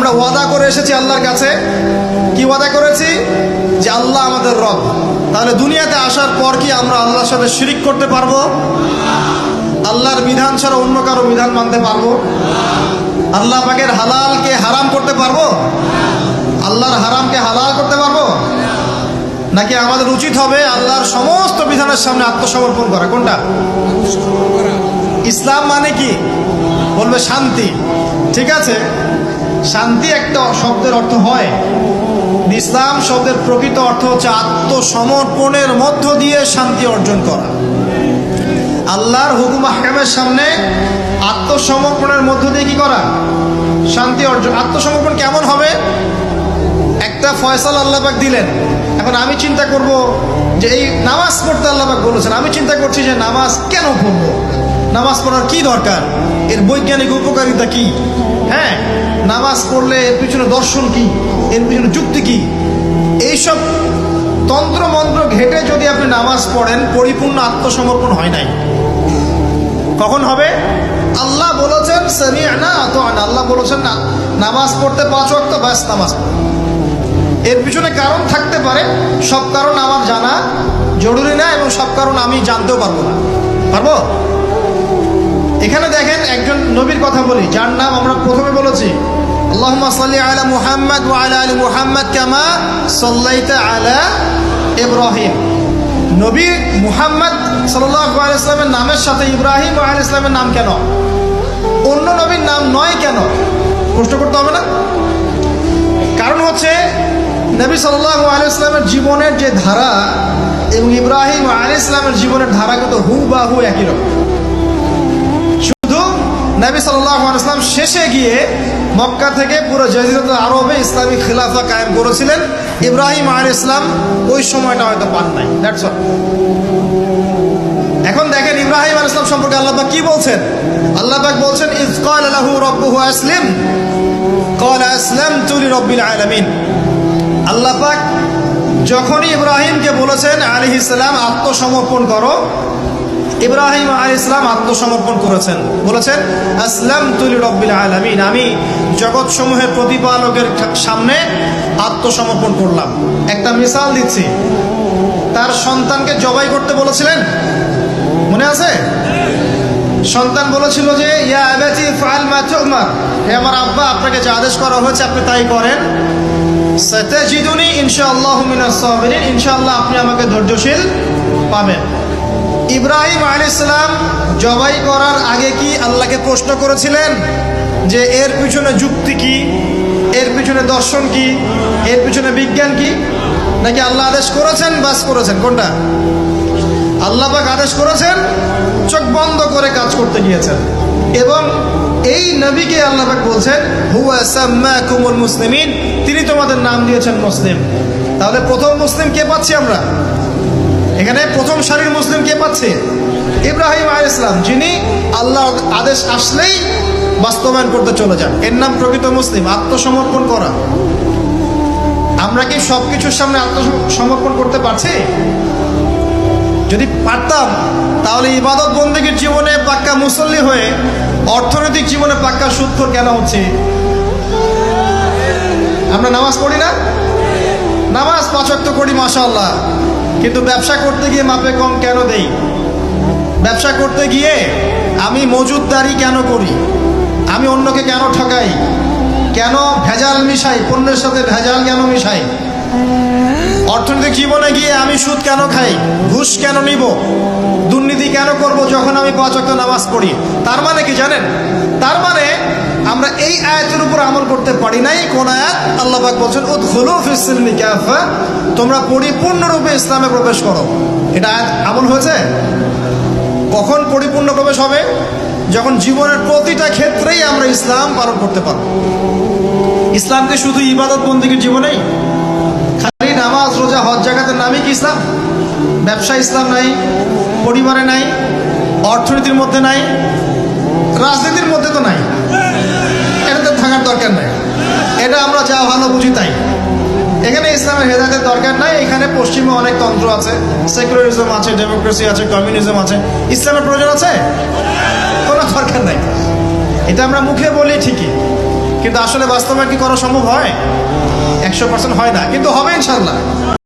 আমরা ওয়াদা করে এসেছি আল্লাহর কাছে। কি ওয়াদা করেছি? যে আল্লাহ আমাদের রব। তাহলে দুনিয়াতে আসার পর কি আমরা আল্লাহর সাথে শিরিক করতে পারব? আল্লাহর বিধান ছাড়া অন্য কারও বিধান মানতে পারব? আল্লাহ পাকের হালালকে হারাম করতে পারব? আল্লাহর হারামকে হালাল করতে পারব? নাকি আমাদের উচিত হবে আল্লাহর সমস্ত বিধানের সামনে আত্মসমর্পণ করা? কোনটা? ইসলাম মানে কি? বলবে শান্তি। ঠিক আছে? শান্তি একটা শব্দের অর্থ হয়। ইসলাম শব্দের প্রকৃত অর্থ হচ্ছে আত্মসমর্পণের মধ্য দিয়ে শান্তি অর্জন করা। আল্লাহর হুকুম আহকামের সামনে আত্মসমর্পণের মধ্য দিয়ে কি করা? শান্তি অর্জন আত্মসমর্পণ কেমন হবে? একটা ফয়সাল আল্লাহবাক দিলেন। এখন আমি চিন্তা করব যে এই নামাজ পড়তে আল্লাহবাক বলেছেন। আমি চিন্তা করছি যে নামাজ কেন পড়ব? নামাজ পড়ার কি দরকার? এর বৈজ্ঞানিক উপকারিতা কি? হ্যাঁ নামাজ পড়লে এর পিছনে দর্শন কি? এর পিছনে যুক্তি কি? এইসব তন্ত্র মন্ত্র ঘেটে যদি আপনি নামাজ পড়েন, পরিপূর্ণ আত্মসমর্পণ হয় নাই। কখন হবে? আল্লাহ বলেছেন সামি না তো আল্লাহ বলেছেন, না, নামাজ পড়তে পাঁচ ওয়াক্ত ব্যাস নামাজ। এর পিছনে কারণ থাকতে পারে, সব কারণ আমার জানা জরুরি না এবং সব কারণ আমি জানতেও পারব না। পারব? নবীর কথা বলি, যার নাম আমরা প্রথমে বলেছি। আল্লাহুম্মা সাল্লি আলা মুহাম্মদ ওয়া আলা আলি মুহাম্মদ কামা সাল্লাইতা আলা ইব্রাহিম। নবী মুহাম্মদ সাল্লাল্লাহু আলাইহি সাল্লামের নামের সাথে ইব্রাহিম ওয়া আলাইহিস সালামের নাম কেন? অন্য নবীর নাম নয় কেন? প্রশ্ন করতে হবে না। কারণ হচ্ছে, নবী সাল্লাল্লাহু আলাইহি সাল্লামের জীবনের যে ধারা এবং ইব্রাহিম আলী ইসলামের জীবনের ধারা হু বা হু একই রকম। নবী আলাইসলাম শেষে গিয়ে মক্কা থেকে পুরো জজিরত আরবে ইসলামী খিলাফা কায়েম করেছিলেন। ইব্রাহিম আলী ইসলাম ওই সময়টা হয়তো পান নাই। দ্যাটস এখন দেখেন ইব্রাহিম আল ইসলাম সম্পর্কে আল্লাহবাক কি বলছেন? আল্লাহবাক বলছেন, ইজ কল আলাহু কল যখনই ইব্রাহিমকে বলেছেন আলী ইসলাম আত্মসমর্পণ করো। ইব্রাহিম আলী ইসলাম আত্মসমর্পণ করেছেন। বলেছেন আসলাম তুলি রব্বিল আলামিন। আমি জগৎ সমূহের প্রতিপালকের সামনে আত্মসমর্পণ করলাম। একটা মিসাল দিচ্ছি। তার সন্তানকে জবাই করতে বলেছিলেন? মনে আছে? সন্তান বলেছিল যে, ইয়া আমার আব্বা, আপনাকে যে আদেশ করা হয়েছে, আপনি তাই করেন। ইনশাআল্লাহ ইনশাআল্লাহ আপনি আমাকে ধৈর্যশীল পাবেন। ইব্রাহিম আলাইহিস সালাম জবাই করার আগে কি আল্লাহকে প্রশ্ন করেছিলেন যে এর পিছনে যুক্তি কি? এর পিছনে দর্শন কি? এর পিছনে বিজ্ঞান কি? নাকি আল্লাহ আদেশ করেছেন, বাস করেছেন? কোনটা? আল্লাহ পাক আদেশ করেছেন, চোখ বন্ধ করে কাজ করতে গিয়েছেন। এবং এই নবীকে আল্লাহ পাক বলছেন, হুয়া সাম্মাকুমুল মুসলিমিন তিনি তোমাদের নাম দিয়েছেন মুসলিম। তাহলে প্রথম মুসলিম কে পাচ্ছি আমরা? এখানে প্রথম সারির মুসলিম কে পাচ্ছে? ইব্রাহিম আল ইসলাম যিনি আল্লাহ আদেশ আসলেই বাস্তবায়ন করতে চলে যান। এর নাম প্রকৃত মুসলিম, আত্মসমর্পণ করা। আমরা কি সব কিছুর সামনে আত্মসমর্পণ করতে পারছি? যদি পারতাম, তাহলে ইবাদত বন্দীগীর জীবনে পাক্কা মুসল্লি হয়ে অর্থনৈতিক জীবনে পাক্কা সুৎখর কেন হচ্ছে? আমরা নামাজ পড়ি না? নামাজ পাঁচক্ত করি মাশাল্লাহ কিন্তু ব্যবসা করতে গিয়ে মাপে কম কেন দেই? ব্যবসা করতে গিয়ে আমি মজুদদারি কেন করি? আমি অন্যকে কেন ঠকাই? কেন ভেজাল মিশাই? পণ্যের সাথে ভেজাল কেন মিশাই? অর্থনৈতিক জীবনে গিয়ে আমি সুদ কেন খাই? ঘুষ কেন নিব? দুর্নীতি কেন করব যখন আমি পাঁচ ওয়াক্ত নামাজ পড়ি? তার মানে কি জানেন? তার মানে আমরা এই আয়াতের উপর আমল করতে পারি নাই, কোন আয়াত? আল্লাহ পাক বলছেন, উদখুলু ফিসসিলমি কাফা তোমরা পরিপূর্ণরূপে ইসলামে প্রবেশ করো। এটা আয়াত আমল হয়েছে? কখন পরিপূর্ণ প্রবেশ হবে? যখন জীবনের প্রতিটা ক্ষেত্রেই আমরা ইসলাম পালন করতে পারব। ইসলামকে শুধু ইবাদত বন্দীগীর জীবনেই? খালি নামাজ, রোজা, হজ জাকাতের নামই কি ইসলাম? ব্যবসা ইসলাম নাই, পরিবারে নাই, অর্থনীতির মধ্যে নাই, রাজনীতির মধ্যে তো নাই। দরকার নাই। এটা আমরা যা ভালো বুঝি তাই। এখানে ইসলামের হেদায়তের দরকার নাই, এখানে পশ্চিমে অনেক তন্ত্র আছে সেকুলারিজম আছে ডেমোক্রেসি আছে কমিউনিজম আছে। ইসলামের প্রয়োজন আছে? কোনো দরকার নাই। এটা আমরা মুখে বলি ঠিকই, কিন্তু আসলে বাস্তবায়ন কি করা সম্ভব হয়? একশো পার্সেন্ট হয় না, কিন্তু হবে ইনশাল্লাহ